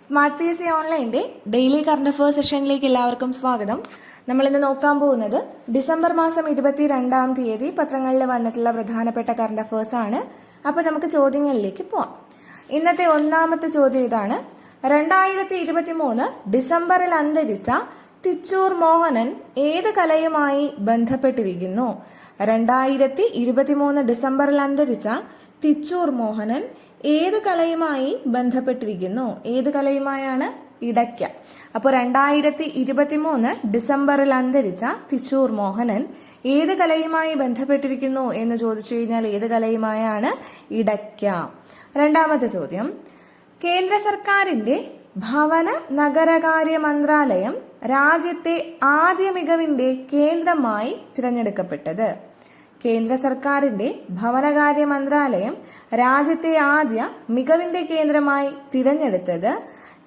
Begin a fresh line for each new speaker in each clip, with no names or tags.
Smart P S C ഓൺലൈന്റെ daily current affairs സെഷനിലേക്ക് എല്ലാവർക്കും സ്വാഗതം. നമ്മൾ ഇന്ന് നോക്കാൻ പോകുന്നത് ഡിസംബർ മാസം ഇരുപത്തി രണ്ടാം തീയതി പത്രങ്ങളിൽ വന്നിട്ടുള്ള പ്രധാനപ്പെട്ട കറണ്ട് അഫയേഴ്സ് ആണ്. അപ്പോൾ നമുക്ക് ചോദ്യങ്ങളിലേക്ക് പോവാം. ഇന്നത്തെ ഒന്നാമത്തെ ചോദ്യം ഇതാണ്. രണ്ടായിരത്തി ഇരുപത്തി മൂന്ന് ഡിസംബറിൽ അന്തരിച്ച തിച്ചൂർ മോഹനൻ ഏത് കലയുമായി ബന്ധപ്പെട്ടിരിക്കുന്നു? രണ്ടായിരത്തി ഇരുപത്തി മൂന്ന് ഡിസംബറിൽ അന്തരിച്ച തിച്ചൂർ മോഹനൻ ഏത് കലയുമായി ബന്ധപ്പെട്ടിരിക്കുന്നു? ഏത് കലയുമായാണ്? ഇടയ്ക്ക. അപ്പോൾ രണ്ടായിരത്തി ഇരുപത്തിമൂന്ന് ഡിസംബറിൽ അന്തരിച്ച തിച്ചൂർ മോഹനൻ ഏത് കലയുമായി ബന്ധപ്പെട്ടിരിക്കുന്നു എന്ന് ചോദിച്ചു കഴിഞ്ഞാൽ ഏത് കലയുമായാണ്? ഇടയ്ക്ക. രണ്ടാമത്തെ ചോദ്യം. കേന്ദ്ര സർക്കാരിന്റെ ഭവന നഗരകാര്യ മന്ത്രാലയം രാജ്യത്തെ ആദ്യ മികവിന്റെ കേന്ദ്രമായി തിരഞ്ഞെടുക്കപ്പെട്ടത്. കേന്ദ്ര സർക്കാരിന്റെ ഭവനകാര്യ മന്ത്രാലയം രാജ്യത്തെ ആദ്യ മികവിന്റെ കേന്ദ്രമായി തിരഞ്ഞെടുത്തത്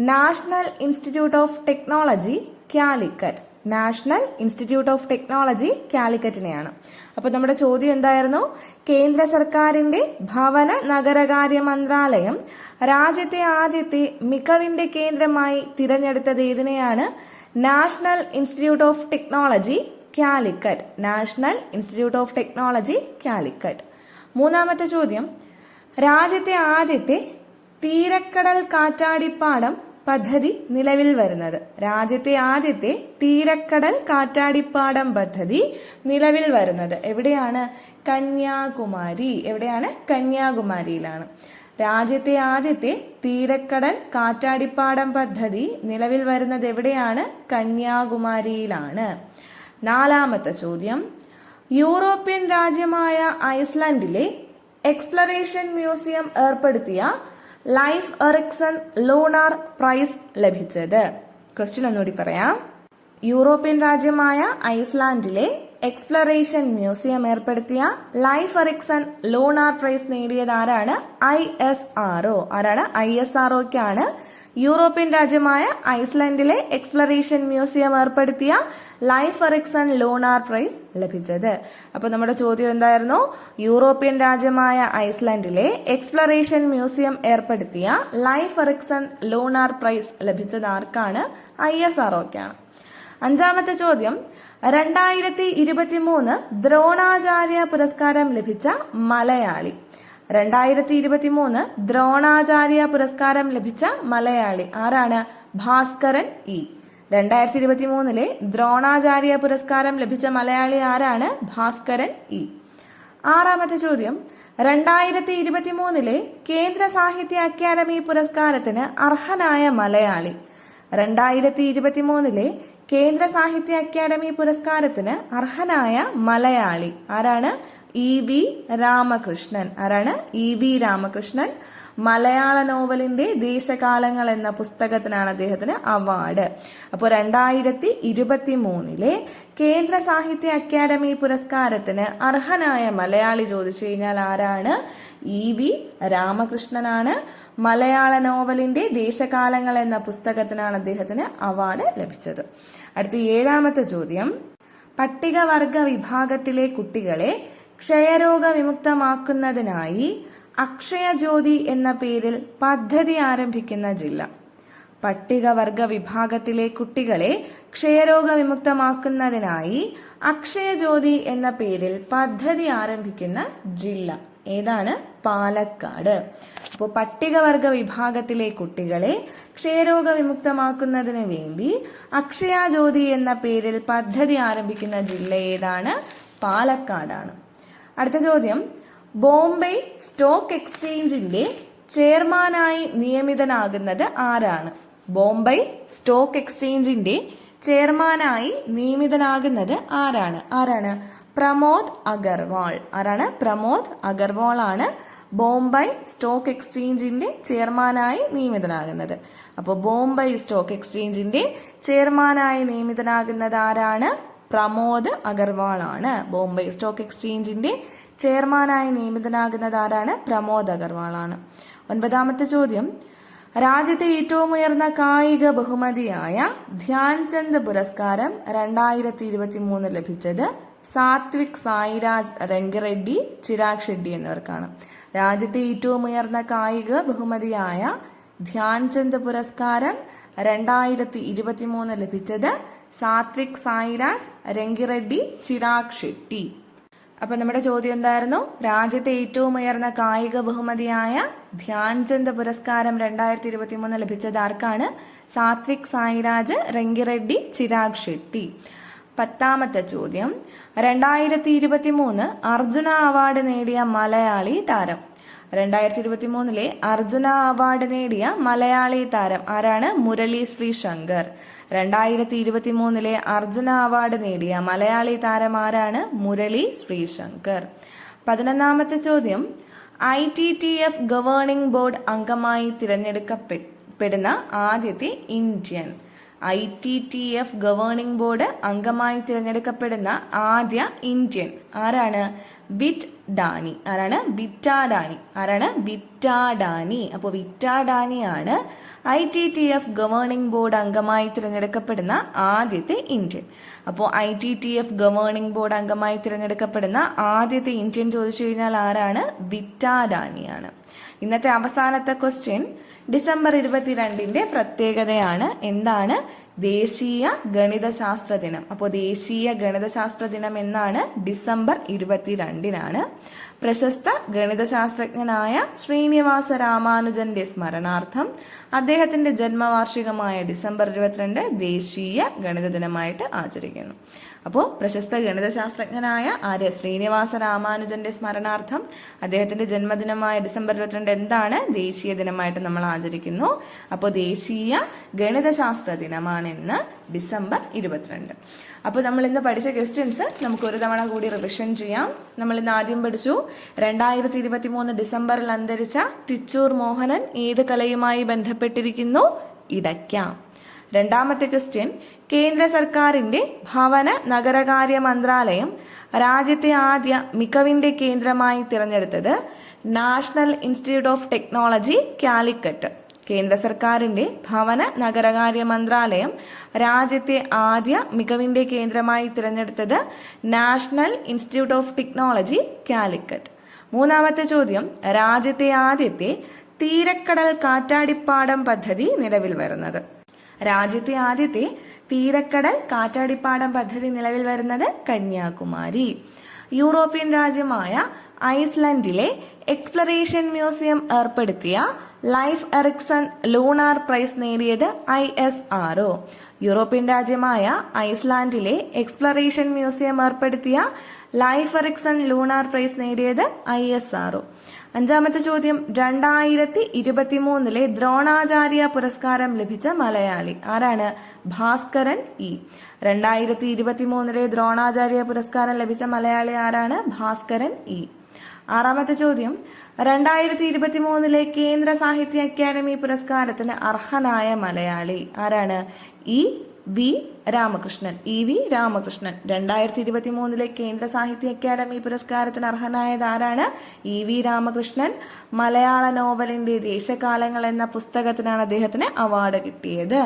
national institute of technology Calicut. National institute of technology കാലിക്കറ്റിനെയാണ്. അപ്പോൾ നമ്മുടെ ചോദ്യം എന്തായിരുന്നു? കേന്ദ്ര സർക്കാരിന്റെ ഭവന നഗരകാര്യ മന്ത്രാലയം രാജ്യത്തെ ആദ്യത്തെ മികവിന്റെ കേന്ദ്രമായി തിരഞ്ഞെടുത്തത് ഏതിനെയാണ്? National institute of technology Calicut national institute of technology Calicut. മൂന്നാമത്തെ ചോദ്യം. രാജ്യത്തെ ആദ്യത്തെ തീരക്കടൽ കാറ്റാടിപ്പാടം പദ്ധതി നിലവിൽ വരുന്നത്. രാജ്യത്തെ ആദ്യത്തെ തീരക്കടൽ കാറ്റാടിപ്പാടം പദ്ധതി നിലവിൽ വരുന്നത്. എവിടെയാണ്? കന്യാകുമാരി. എവിടെയാണ്? കന്യാകുമാരിയിലാണ്. രാജ്യത്തെ ആദ്യത്തെ തീരക്കടൽ കാറ്റാടിപ്പാടം പദ്ധതി നിലവിൽ വരുന്നത് എവിടെയാണ്? കന്യാകുമാരിയിലാണ്. നാലാമത്തെ ചോദ്യം. യൂറോപ്യൻ രാജ്യമായ ഐസ്ലാൻഡിലെ എക്സ്പ്ലറേഷൻ മ്യൂസിയം ഏർപ്പെടുത്തിയ ലൈഫ് എറിക്സൺ ലോണാർ പ്രൈസ് ലഭിച്ചത്. ക്വസ്റ്റ്യൻ ഒന്നുകൂടി പറയാം. യൂറോപ്യൻ രാജ്യമായ ഐസ്ലാൻഡിലെ എക്സ്പ്ലറേഷൻ മ്യൂസിയം ഏർപ്പെടുത്തിയ ലൈഫ് എറിക്സൺ ലോണാർ പ്രൈസ് നേടിയത് ആരാണ്? I S R O. ആരാണ്? ഐ എസ് ആർ ഒക്കാണ് യൂറോപ്യൻ രാജ്യമായ ഐസ്ലൻഡിലെ എക്സ്പ്ലറേഷൻ മ്യൂസിയം ഏർപ്പെടുത്തിയ ലൈഫ് എറിക്സൺ ലോണാർ പ്രൈസ് ലഭിച്ചത്. അപ്പൊ നമ്മുടെ ചോദ്യം എന്തായിരുന്നു? യൂറോപ്യൻ രാജ്യമായ ഐസ്ലൻഡിലെ എക്സ്പ്ലറേഷൻ മ്യൂസിയം ഏർപ്പെടുത്തിയ ലൈഫ് എറിക്സൺ ലോണാർ പ്രൈസ് ലഭിച്ചത് ആർക്കാണ്? ഐ എസ് ആർ ഒക്കാണ് അഞ്ചാമത്തെ ചോദ്യം. രണ്ടായിരത്തി ഇരുപത്തി മൂന്ന് ദ്രോണാചാര്യ പുരസ്കാരം ലഭിച്ച മലയാളി. രണ്ടായിരത്തി ഇരുപത്തി മൂന്ന് ദ്രോണാചാര്യ പുരസ്കാരം ലഭിച്ച മലയാളി ആരാണ്? ഭാസ്കരൻ ഇ. രണ്ടായിരത്തി ഇരുപത്തി മൂന്നിലെ ദ്രോണാചാര്യ പുരസ്കാരം ലഭിച്ച മലയാളി ആരാണ്? ഭാസ്കരൻ ഇ. ആറാമത്തെ ചോദ്യം. രണ്ടായിരത്തി ഇരുപത്തി മൂന്നിലെ കേന്ദ്ര സാഹിത്യ അക്കാദമി പുരസ്കാരത്തിന് അർഹനായ മലയാളി. രണ്ടായിരത്തി ഇരുപത്തി മൂന്നിലെ കേന്ദ്ര സാഹിത്യ അക്കാദമി പുരസ്കാരത്തിന് അർഹനായ മലയാളി ആരാണ്? E V Ramakrishnan. ആരാണ്? E V Ramakrishnan. മലയാള നോവലിന്റെ ദേശകാലങ്ങൾ എന്ന പുസ്തകത്തിനാണ് അദ്ദേഹത്തിന് അവാർഡ്. അപ്പോൾ രണ്ടായിരത്തി ഇരുപത്തി മൂന്നിലെ കേന്ദ്ര സാഹിത്യ അക്കാദമി പുരസ്കാരത്തിന് അർഹനായ മലയാളി ചോദിച്ചു കഴിഞ്ഞാൽ ആരാണ്? ഇ വി രാമകൃഷ്ണനാണ്. മലയാള നോവലിന്റെ ദേശകാലങ്ങൾ എന്ന പുസ്തകത്തിനാണ് അദ്ദേഹത്തിന് അവാർഡ് ലഭിച്ചത്. അടുത്ത ഏഴാമത്തെ ചോദ്യം. പട്ടികവർഗ വിഭാഗത്തിലെ കുട്ടികളെ ക്ഷയരോഗ വിമുക്തമാക്കുന്നതിനായി അക്ഷയജ്യോതി എന്ന പേരിൽ പദ്ധതി ആരംഭിക്കുന്ന ജില്ല. പട്ടികവർഗ വിഭാഗത്തിലെ കുട്ടികളെ ക്ഷയരോഗ വിമുക്തമാക്കുന്നതിനായി അക്ഷയജ്യോതി എന്ന പേരിൽ പദ്ധതി ആരംഭിക്കുന്ന ജില്ല. ഏതാണ്? പാലക്കാട്. അപ്പോൾ പട്ടികവർഗ വിഭാഗത്തിലെ കുട്ടികളെ ക്ഷയരോഗ വിമുക്തമാക്കുന്നതിന് വേണ്ടി അക്ഷയ ജ്യോതി എന്ന പേരിൽ പദ്ധതി ആരംഭിക്കുന്ന ജില്ല ഏതാണ്? പാലക്കാടാണ്. അടുത്ത ചോദ്യം. ബോംബെ സ്റ്റോക്ക് എക്സ്ചേഞ്ചിന്റെ ചെയർമാനായി നിയമിതനാകുന്നത് ആരാണ്? ബോംബെ സ്റ്റോക്ക് എക്സ്ചേഞ്ചിന്റെ ചെയർമാനായി നിയമിതനാകുന്നത് ആരാണ്? ആരാണ്? പ്രമോദ് അഗർവാൾ. ആരാണ്? പ്രമോദ് അഗർവാൾ ആണ് ബോംബെ സ്റ്റോക്ക് എക്സ്ചേഞ്ചിന്റെ ചെയർമാനായി നിയമിതനാകുന്നത്. അപ്പോൾ ബോംബെ സ്റ്റോക്ക് എക്സ്ചേഞ്ചിന്റെ ചെയർമാനായി നിയമിതനാകുന്നത് ആരാണ്? പ്രമോദ് അഗർവാൾ ആണ് ബോംബെ സ്റ്റോക്ക് എക്സ്ചേഞ്ചിന്റെ ചെയർമാനായി നിയമിതനാകുന്നത് ആരാണ്? പ്രമോദ് അഗർവാൾ ആണ് ഒൻപതാമത്തെ ചോദ്യം. രാജ്യത്തെ ഏറ്റവും ഉയർന്ന കായിക ബഹുമതിയായ ധ്യാൻചന്ദ് പുരസ്കാരം രണ്ടായിരത്തി ഇരുപത്തി മൂന്ന് ലഭിച്ചത് സാത്വിക് സായിരാജ് രംഗറെഡ്ഡി ചിരാഗ് ഷെഡ്ഡി എന്നിവർക്കാണ്. രാജ്യത്തെ ഏറ്റവും ഉയർന്ന കായിക ബഹുമതിയായ ധ്യാൻചന്ദ് പുരസ്കാരം രണ്ടായിരത്തി ഇരുപത്തി മൂന്ന് ലഭിച്ചത് സാത്വിക് സായിരാജ് രംഗിറെഡ്ഡി ചിരാഗ് ഷെട്ടി. അപ്പൊ നമ്മുടെ ചോദ്യം എന്തായിരുന്നു? രാജ്യത്തെ ഏറ്റവും ഉയർന്ന കായിക ബഹുമതിയായ ധ്യാൻചന്ദ് പുരസ്കാരം രണ്ടായിരത്തി ഇരുപത്തി മൂന്ന് ലഭിച്ചത് ആർക്കാണ്? സാത്വിക് സായിരാജ് രംഗിറെഡ്ഡി ചിരാഗ് ഷെട്ടി. പത്താമത്തെ ചോദ്യം. രണ്ടായിരത്തി ഇരുപത്തി മൂന്ന് അർജുന അവാർഡ് നേടിയ മലയാളി താരം. രണ്ടായിരത്തി ഇരുപത്തി മൂന്നിലെ അർജുന അവാർഡ് നേടിയ മലയാളി താരം ആരാണ്? മുരളി ശ്രീ ശങ്കർ. രണ്ടായിരത്തി ഇരുപത്തി മൂന്നിലെ അർജുന അവാർഡ് നേടിയ മലയാളി താരം ആരാണ്? മുരളി ശ്രീ ശങ്കർ. പതിനൊന്നാമത്തെ ചോദ്യം. I T T F governing board അംഗമായി തിരഞ്ഞെടുക്കപ്പെടുന്ന ആദ്യത്തെ Indian I T T F governing board അംഗമായി തിരഞ്ഞെടുക്കപ്പെടുന്ന ആദ്യ ഇന്ത്യൻ ആരാണ്? ബിറ്റ് ഡാനി ആരാണ്? വിറ്റാഡാനി. ആരാണ്? വിറ്റാഡാനി. അപ്പോൾ വിറ്റാഡാനിയാണ് I T T F governing board അംഗമായി തിരഞ്ഞെടുക്കപ്പെടുന്ന ആദ്യത്തെ ഇന്ത്യൻ. അപ്പോൾ I T T F governing board അംഗമായി തിരഞ്ഞെടുക്കപ്പെടുന്ന ആദ്യത്തെ ഇന്ത്യൻ ചോദിച്ചു കഴിഞ്ഞാൽ ആരാണ്? വിറ്റാഡാനിയാണ്. ഇന്നത്തെ അവസാനത്തെ ക്വസ്റ്റ്യൻ ഡിസംബർ ഇരുപത്തിരണ്ടിന്റെ പ്രത്യേകതയാണ്. എന്താണ്? ദേശീയ ഗണിതശാസ്ത്ര ദിനം. അപ്പോൾ ദേശീയ ഗണിതശാസ്ത്ര ദിനം എന്നാണ് ഡിസംബർ ഇരുപത്തിരണ്ടിനാണ്. പ്രശസ്ത ഗണിതശാസ്ത്രജ്ഞനായ ശ്രീനിവാസ രാമാനുജന്റെ സ്മരണാർത്ഥം അദ്ദേഹത്തിന്റെ ജന്മവാർഷികമായ ഡിസംബർ ഇരുപത്തിരണ്ട് ദേശീയ ഗണിത ദിനമായിട്ട് ആചരിക്കുന്നു. അപ്പോൾ പ്രശസ്ത ഗണിതശാസ്ത്രജ്ഞനായ ആര്യ ശ്രീനിവാസ രാമാനുജന്റെ സ്മരണാർത്ഥം അദ്ദേഹത്തിന്റെ ജന്മദിനമായ ഡിസംബർ ഇരുപത്തിരണ്ട് എന്താണ്? ദേശീയ ദിനമായിട്ട് നമ്മൾ ആചരിക്കുന്നു. അപ്പോൾ ദേശീയ ഗണിതശാസ്ത്ര ദിനമാണെന്ന് ഡിസംബർ ഇരുപത്തിരണ്ട്. അപ്പോൾ നമ്മൾ ഇന്ന് പഠിച്ച ക്വസ്റ്റ്യൻസ് നമുക്ക് ഒരു തവണ കൂടി റിവിഷൻ ചെയ്യാം. നമ്മൾ ഇന്ന് ആദ്യം പഠിച്ചു രണ്ടായിരത്തി ഇരുപത്തി മൂന്ന് ഡിസംബറിൽ അന്തരിച്ച തിച്ചൂർ മോഹനൻ ഏത് കലയുമായി ബന്ധപ്പെട്ടിരിക്കുന്നു? ഇടയ്ക്ക. രണ്ടാമത്തെ ക്വസ്റ്റ്യൻ കേന്ദ്ര സർക്കാരിന്റെ ഭവന നഗരകാര്യ മന്ത്രാലയം രാജ്യത്തെ ആദ്യ മികവിന്റെ കേന്ദ്രമായി തിരഞ്ഞെടുത്തത് national institute of technology Calicut. കേന്ദ്ര സർക്കാരിന്റെ ഭവന നഗരകാര്യ മന്ത്രാലയം രാജ്യത്തെ ആദ്യ മികവിന്റെ കേന്ദ്രമായി തിരഞ്ഞെടുത്തത് national institute of technology Calicut. മൂന്നാമത്തെ ചോദ്യം രാജ്യത്തെ ആദ്യത്തെ തീരക്കടൽ കാറ്റാടിപ്പാടം പദ്ധതി നിലവിൽ വരുന്നത്. രാജ്യത്തെ ആദ്യത്തെ തീരക്കടൽ കാറ്റാടിപ്പാടം പദ്ധതി നിലവിൽ വരുന്നത് കന്യാകുമാരി. യൂറോപ്യൻ രാജ്യമായ ഐസ്ലൻഡിലെ എക്സ്പ്ലറേഷൻ മ്യൂസിയം ഏർപ്പെടുത്തിയ ലൈഫ് എറിക്സൺ ലൂണാർ പ്രൈസ് നേടിയത് I S R O European രാജ്യമായ ഐസ്ലാൻഡിലെ എക്സ്പ്ലറേഷൻ മ്യൂസിയം ഏർപ്പെടുത്തിയ ലൈഫ് എറിക്സൺ ലൂണാർ പ്രൈസ് നേടിയത് ഐ എസ് ആർഒ അഞ്ചാമത്തെ ചോദ്യം രണ്ടായിരത്തി ഇരുപത്തി മൂന്നിലെ ദ്രോണാചാര്യ പുരസ്കാരം ലഭിച്ച മലയാളി ആരാണ്? ഭാസ്കരൻ ഇ. രണ്ടായിരത്തി ഇരുപത്തി മൂന്നിലെ ദ്രോണാചാര്യ പുരസ്കാരം ലഭിച്ച മലയാളി ആരാണ്? ഭാസ്കരൻ ഇ. ആറാമത്തെ ചോദ്യം രണ്ടായിരത്തി ഇരുപത്തി മൂന്നിലെ കേന്ദ്ര സാഹിത്യ അക്കാദമി പുരസ്കാരത്തിന് അർഹനായ മലയാളി ആരാണ്? E. V. Ramakrishnan E V Ramakrishnan. രണ്ടായിരത്തി ഇരുപത്തി മൂന്നിലെ കേന്ദ്ര സാഹിത്യ അക്കാദമി പുരസ്കാരത്തിന് അർഹനായത് ആരാണ് ഇ വി രാമകൃഷ്ണൻ. മലയാള നോവലിന്റെ ദേശകാലങ്ങൾ എന്ന പുസ്തകത്തിനാണ് അദ്ദേഹത്തിന് അവാർഡ് കിട്ടിയത്.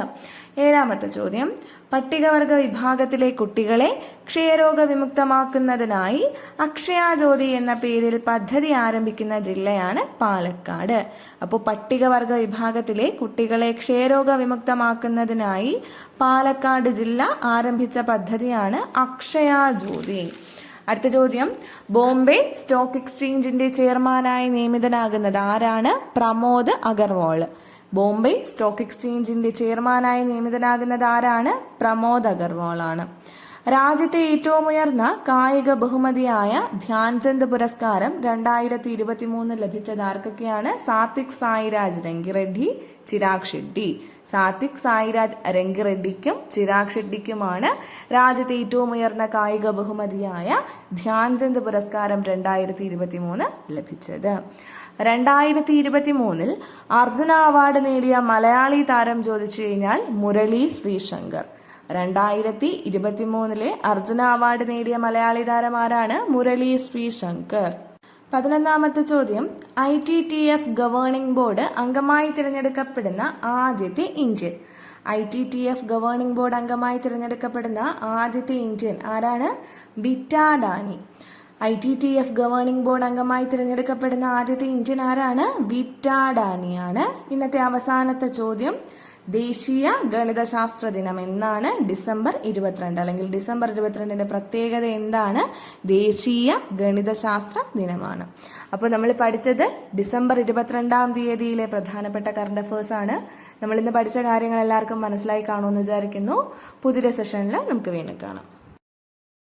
ഏഴാമത്തെ ചോദ്യം. പട്ടികവർഗ വിഭാഗത്തിലെ കുട്ടികളെ ക്ഷയരോഗ വിമുക്തമാക്കുന്നതിനായി അക്ഷയ ജ്യോതി എന്ന പേരിൽ പദ്ധതി ആരംഭിക്കുന്ന ജില്ലയാണ് പാലക്കാട്. അപ്പോൾ പട്ടികവർഗ വിഭാഗത്തിലെ കുട്ടികളെ ക്ഷയരോഗ വിമുക്തമാക്കുന്നതിനായി പാലക്കാട് ജില്ല ആരംഭിച്ച പദ്ധതിയാണ് അക്ഷയ ജ്യോതി അടുത്ത ചോദ്യം. ബോംബെ സ്റ്റോക്ക് എക്സ്ചേഞ്ചിന്റെ ചെയർമാനായി നിയമിതനാകുന്നത് ആരാണ്? പ്രമോദ് അഗർവാൾ. ബോംബെ സ്റ്റോക്ക് എക്സ്ചേഞ്ചിന്റെ ചെയർമാനായി നിയമിതനാകുന്നത് ആരാണ്? പ്രമോദ് അഗർവാൾ ആണ് രാജ്യത്തെ ഏറ്റവും ഉയർന്ന കായിക ബഹുമതിയായ ധ്യാൻചന്ദ് പുരസ്കാരം രണ്ടായിരത്തി ഇരുപത്തി മൂന്ന് ലഭിച്ചത് ആർക്കൊക്കെയാണ്? സാത്വിക് സായിരാജ് രംഗിറെഡ്ഡി ചിരാഗ് ഷെഡ്ഡി സാത്വിക് സായിരാജ് രംഗിറെഡ്ഡിക്കും ചിരാഗ് ഷെഡ്ഡിക്കുമാണ് രാജ്യത്തെ ഏറ്റവും ഉയർന്ന കായിക ബഹുമതിയായ ധ്യാൻചന്ദ് പുരസ്കാരം രണ്ടായിരത്തി ഇരുപത്തി മൂന്ന് ലഭിച്ചത്. രണ്ടായിരത്തി ഇരുപത്തി മൂന്നിൽ അർജുന അവാർഡ് നേടിയ മലയാളി താരം ചോദിച്ചു കഴിഞ്ഞാൽ മുരളി ശ്രീശങ്കർ. രണ്ടായിരത്തി ഇരുപത്തി മൂന്നിലെ അർജുന അവാർഡ് നേടിയ മലയാളി താരം ആരാണ്? മുരളി ശ്രീശങ്കർ. പതിനൊന്നാമത്തെ ചോദ്യം. I T T F governing board അംഗമായി തിരഞ്ഞെടുക്കപ്പെടുന്ന ആദ്യത്തെ Indian. I T T F governing board അംഗമായി തിരഞ്ഞെടുക്കപ്പെടുന്ന ആദ്യത്തെ ഇന്ത്യൻ ആരാണ്? Vita Dani I T T F governing board അംഗമായി തിരഞ്ഞെടുക്കപ്പെടുന്ന ആദ്യത്തെ ഇന്ത്യൻ ആരാണ്? വിറ്റാഡാനിയാണ് ഇന്നത്തെ അവസാനത്തെ ചോദ്യം. ദേശീയ ഗണിതശാസ്ത്ര ദിനം എന്നാണ് ഡിസംബർ ഇരുപത്തിരണ്ട്. അല്ലെങ്കിൽ ഡിസംബർ ഇരുപത്തിരണ്ടിന്റെ പ്രത്യേകത എന്താണ്? ദേശീയ ഗണിതശാസ്ത്ര ദിനമാണ്. അപ്പോൾ നമ്മൾ പഠിച്ചത് ഡിസംബർ ഇരുപത്തിരണ്ടാം തീയതിയിലെ പ്രധാനപ്പെട്ട കറണ്ട് അഫേഴ്സ് ആണ്. നമ്മൾ ഇന്ന് പഠിച്ച കാര്യങ്ങൾ എല്ലാവർക്കും മനസ്സിലായി കാണുമെന്ന് വിചാരിക്കുന്നു. പുതിയ സെഷനിൽ നമുക്ക് വീണ്ടും കാണാം.